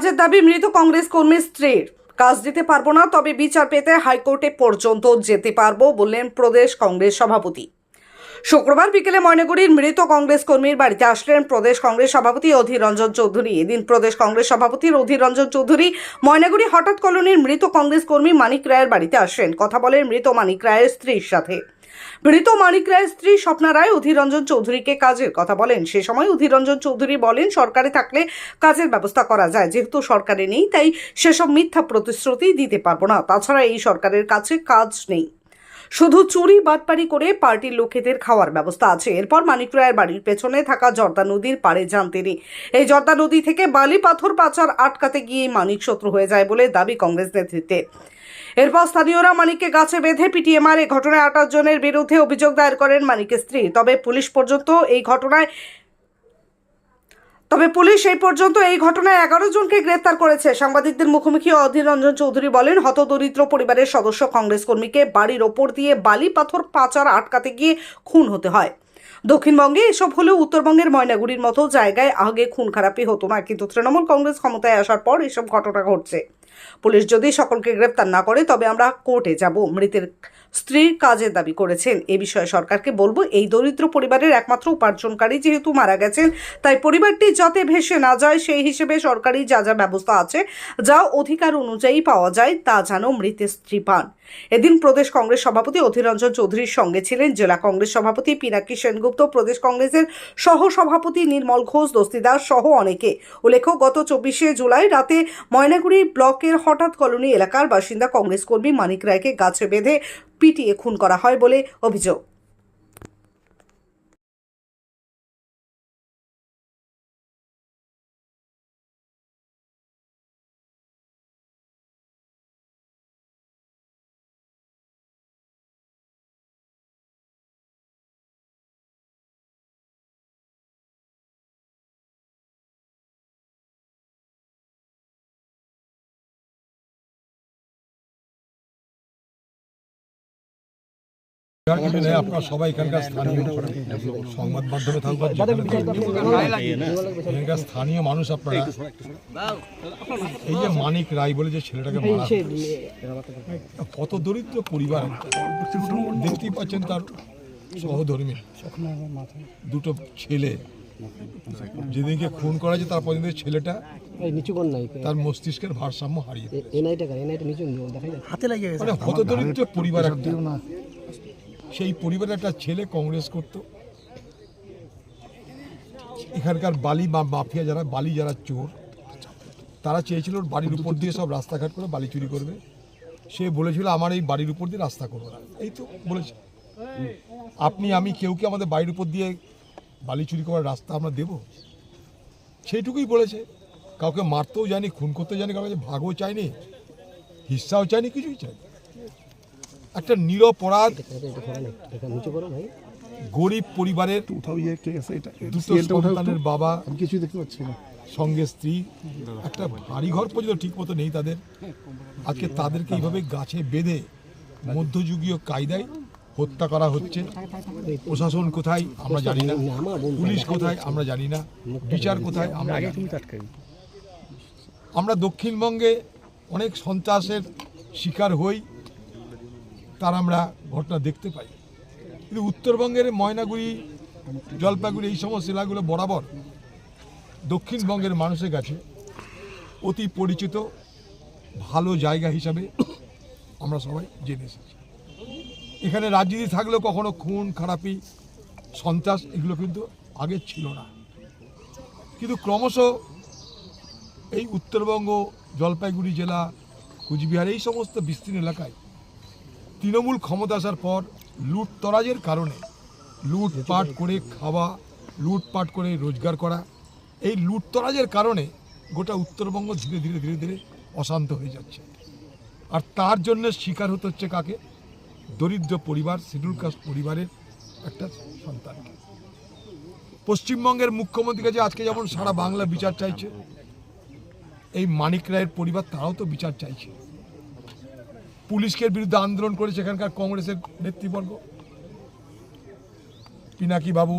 কাজের দাবি, মৃত কংগ্রেস কর্মীর স্ত্রীর। কাজ দিতে পারব না, তবে বিচার পেতে হাইকোর্টে পর্যন্ত যেতে পারব বললেন প্রদেশ কংগ্রেস সভাপতি। শুক্রবার বিকেলে ময়নাগুড়ির মৃত কংগ্রেস কর্মীর বাড়িতে আসলেন প্রদেশ কংগ্রেস সভাপতি অধীর রঞ্জন চৌধুরী। এদিন প্রদেশ কংগ্রেস সভাপতির অধীর রঞ্জন চৌধুরী ময়নাগুড়ি হঠাৎ কলোনির মৃত কংগ্রেস কর্মী মানিক রায়ের বাড়িতে আসেন। কথা বলেন মৃত মানিক রায়ের স্ত্রীর সাথে। মৃত মানিক রায়ের স্ত্রী স্বপ্না রায় অধীর রঞ্জন চৌধুরীকে কাজের কথা বলেন। সে সময় অধীর রঞ্জন চৌধুরী বলেন, সরকারে থাকলে কাজের ব্যবস্থা করা যায়, যেহেতু সরকারে নেই, তাই সেসব মিথ্যা প্রতিশ্রুতি দিতে পারব না। তাছাড়া এই সরকারের কাছে কাজ নেই। শুধু চুরি, বাটপারি করে পার্টির লোকেদের খাওয়ার ব্যবস্থা আছে। এরপর মানিক রায়ের বাড়ির পেছনে থাকা জর্দা নদীর পাড়ে যান তিনি। এই জর্দা নদী থেকে বালি পাথর পাচার আটকাতে গিয়ে মানিক শত্রু হয়ে যায় বলে দাবি কংগ্রেস নেতৃত্বে। এরপর স্থানীয়রা মানিককে গাছে বেঁধে পিটিয়ে মারে। ঘটনায় আটাশ জনের বিরুদ্ধে অভিযোগ দায়ের করেন মানিকের স্ত্রী। তবে পুলিশ পর্যন্ত এই ঘটনায় তবে পুলিশ এই পর্যন্ত এই ঘটনায় এগারো জনকে গ্রেপ্তার করেছে। সাংবাদিকদের মুখোমুখি অধীর রঞ্জন চৌধুরী বলেন, হতদরিদ্র পরিবারের সদস্য কংগ্রেস কর্মীকে বাড়ির ওপর দিয়ে বালি পাথর পাচার আটকাতে গিয়ে খুন হতে হয়। দক্ষিণবঙ্গে এসব হলেও উত্তরবঙ্গের ময়নাগুড়ির মতো জায়গায় আগে খুন খারাপই হতো না, কিন্তু তৃণমূল কংগ্রেস ক্ষমতায় আসার পর এসব ঘটনা ঘটছে। পুলিশ যদি সকলকে গ্রেপ্তার না করে, তবে আমরা কোর্টে যাব। মৃতের স্ত্রীর কাজের দাবি করেছেন। এ বিষয়ে সরকারকে বলব, এই দরিদ্র পরিবারের একমাত্র উপার্জনকারী যেহেতু মারা গেছেন, তাই পরিবারটি যাতে ভেসে না যায়, সেই হিসেবে সরকারি যা যা ব্যবস্থা আছে, যা অধিকার অনুযায়ী পাওয়া যায়, তা যেন মৃতের স্ত্রী পান। এদিন প্রদেশ কংগ্রেস সভাপতি অধীর রঞ্জন চৌধুরীর সঙ্গে ছিলেন জেলা কংগ্রেস সভাপতি পিনাকি সেনগুপ্ত, প্রদেশ কংগ্রেসের সহ সভাপতি নির্মল ঘোষ, দস্তিদার সহ অনেকে। উল্লেখ্য, গত চব্বিশে জুলাই রাতে ময়নাগুড়ি ব্লকের হঠাৎ কলোনি এলাকার বাসিন্দা কংগ্রেস কর্মী মানিক রায়কে গাছে বেঁধে পিটিয়ে খুন করা হয় বলে অভিযোগ। আর কিছু আপনারা সবাই এখানকার স্থানীয় সংবাদ মাধ্যমে থাকবেন এখানকার স্থানীয় মানুষ আপনারা এই যে মানিক রায় বলে যে ছেলেটাকে মারা কত দরিদ্র পরিবার দেখতেই পাচ্ছেন তার সহধর্মী। দুটো ছেলে। যেদিনকে খুন করা হয়েছে তারপর দিন ছেলেটা নিচু কর নাই। তার মস্তিষ্কের ভারসাম্য হারিয়ে হাতে লাগে মানে হতদরিদ্র পরিবার একটা। সেই পরিবারের একটা ছেলে কংগ্রেস করত। এখানকার বালি বা মাফিয়া যারা, বালি যারা চোর, তারা চেয়েছিল বাড়ির উপর দিয়ে সব রাস্তাঘাট করে বালি চুরি করবে। সে বলেছিল, আমার এই বাড়ির উপর দিয়ে রাস্তা করব না। এই তো বলেছে। আপনি, আমি কেউ কি আমাদের বাড়ির উপর দিয়ে বালি চুরি করার রাস্তা আমরা দেব? সেইটুকুই বলেছে। কাউকে মারতেও জানি খুন করতেও জানি কাউকে ভাগও চাইনি হিস্সাও চাইনি কিছুই চাইনি একটা নিরপরাধ এটা নিচু করো ভাই। গরিব পরিবারের সন্তানের বাবা। কিছুই দেখতে পাচ্ছি না। সঙ্গে স্ত্রী। একটা বাড়ি ঘর পর্যন্ত ঠিক মতো নেই তাদের। আজকে তাদেরকে এইভাবে গাছে বেঁধে মধ্যযুগীয় কায়দায় হত্যা করা হচ্ছে। প্রশাসন কোথায় আমরা জানি না। পুলিশ কোথায় আমরা জানি না। বিচার কোথায় আমরা আমরা দক্ষিণবঙ্গে অনেক সন্ত্রাসের শিকার হই। তার আমরা ঘটনা দেখতে পাই। কিন্তু উত্তরবঙ্গের ময়নাগুড়ি, জলপাইগুড়ি এই সমস্ত জেলাগুলো বরাবর দক্ষিণবঙ্গের মানুষের কাছে অতি পরিচিত, ভালো জায়গা হিসাবে আমরা সবাই জেনে এসেছি। এখানে রাজনীতি থাকলেও কখনো খুন, খারাপি, সন্ত্রাস এগুলো কিন্তু আগে ছিল না। কিন্তু ক্রমশ এই উত্তরবঙ্গ, জলপাইগুড়ি জেলা, কুচবিহার এই সমস্ত বিস্তীর্ণ এলাকায় তৃণমূল ক্ষমতা আসার পর লুটতরাজের কারণে। লুটপাট করে খাওয়া লুটপাট করে রোজগার করা, এই লুটতরাজের কারণে গোটা উত্তরবঙ্গ ধীরে ধীরে ধীরে ধীরে অশান্ত হয়ে যাচ্ছে। আর তার জন্য শিকার হতে হচ্ছে কাকে? দরিদ্র পরিবার, শিডিউল কাস্ট পরিবারের একটা সন্তানকে। পশ্চিমবঙ্গের মুখ্যমন্ত্রী কাছে আজকে যেমন সারা বাংলা বিচার চাইছে, এই মানিক রায়ের পরিবার তারাও তো বিচার চাইছে। পুলিশকে বিরুদ্ধে আন্দোলন করেছে এখানকার কংগ্রেসের নেতৃবর্গ। পিনাকি বাবু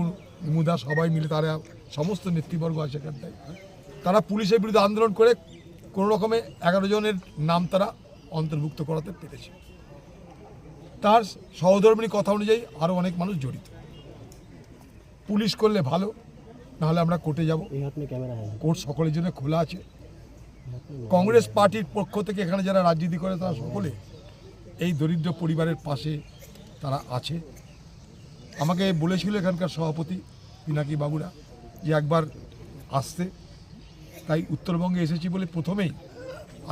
মুদা সবাই মিলে তারা সমস্ত নেতৃবর্গ আছে এখানটায় তারা পুলিশের বিরুদ্ধে আন্দোলন করে কোনো রকমে এগারো জনের নাম তারা অন্তর্ভুক্ত করাতে পেরেছে। তার সহধর্মিনী কথা অনুযায়ী আরও অনেক মানুষ জড়িত। পুলিশ করলে ভালো নাহলে আমরা কোর্টে যাব। কোর্ট সকলের জন্য খোলা আছে। কংগ্রেস পার্টির পক্ষ থেকে এখানে যারা রাজনীতি করে তারা সকলে এই দরিদ্র পরিবারের পাশে তারা আছে। আমাকে বলেছিল এখানকার সভাপতি পিনাকি বাবুরা যে একবার আসতে। তাই উত্তরবঙ্গে এসেছি বলে প্রথমেই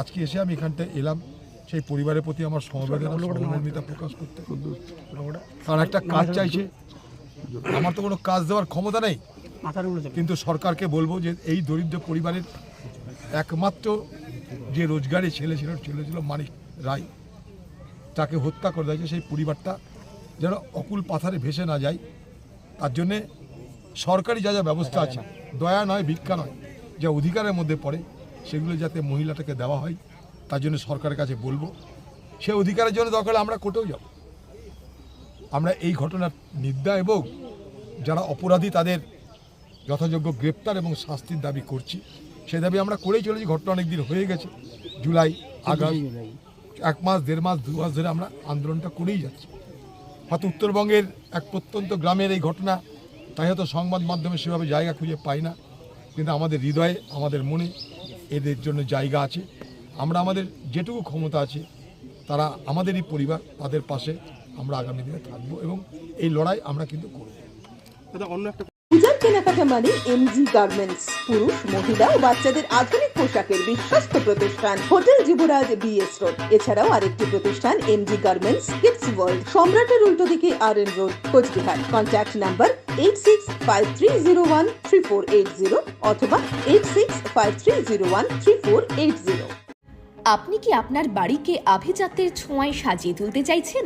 আজকে এসে আমি এখানটায় এলাম। সেই পরিবারের প্রতি আমার সমবেদনা প্রকাশ করতে। তারা একটা কাজ চাইছে। আমার তো কোনো কাজ দেওয়ার ক্ষমতা নেই। কিন্তু সরকারকে বলব যে এই দরিদ্র পরিবারের একমাত্র যে রোজগারে ছেলে ছিল ছেলে ছিল মানিক রায়। তাকে হত্যা করে দিয়েছে সেই পরিবারটা যেন অকুল পাথারে ভেসে না যায়। তার জন্যে সরকারি যা যা ব্যবস্থা আছে, দয়া নয়, ভিক্ষা নয়, যা অধিকারের মধ্যে পড়ে, সেগুলো যাতে মহিলাটাকে দেওয়া হয়, তার জন্য সরকারের কাছে বলব। সে অধিকারের জন্য দরকার আমরা কোর্টেও যাব। আমরা এই ঘটনার নিন্দা এবং যারা অপরাধী, তাদের যথাযোগ্য গ্রেপ্তার এবং শাস্তির দাবি করছি। সে দাবি আমরা করেই চলেছি, ঘটনা অনেক দিন হয়ে গেছে, জুলাই আগস্ট। এক মাস, দেড় মাস, দু মাস ধরে আমরা আন্দোলনটা করেই যাচ্ছি। হয়তো উত্তরবঙ্গের এক প্রত্যন্ত গ্রামের এই ঘটনা, তাই হয়তো সংবাদ মাধ্যমে সেভাবে জায়গা খুঁজে পাই না। কিন্তু আমাদের হৃদয়ে, আমাদের মনে এদের জন্য জায়গা আছে। আমরা আমাদের যেটুকু ক্ষমতা আছে, তারা আমাদেরই পরিবার, তাদের পাশে আমরা আগামী দিনে থাকব এবং এই লড়াই আমরা কিন্তু করব। পূজার কেনাকাটা মানে এমজি গার্মেন্টস পুরুষ, মহিলা ও বাচ্চাদের আধুনিক পোশাকের বিশ্বস্ত প্রতিষ্ঠান হোটেল যুবরাজ বিএস রোড এছাড়াও আরেকটি প্রতিষ্ঠান এমজি গার্মেন্টস কিডস ওয়ার্ল্ড সম্রাটের উল্টো দিকে R N road Coochbehar. Contact number eight six five three zero one three four eight zero অথবা eight six five three zero one three four eight zero আপনি কি আপনার বাড়িকে আভিজাত্যের ছোঁয়ায় সাজিয়ে তুলতে চাইছেন?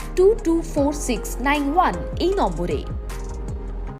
Two two four six nine one এই নম্বরে।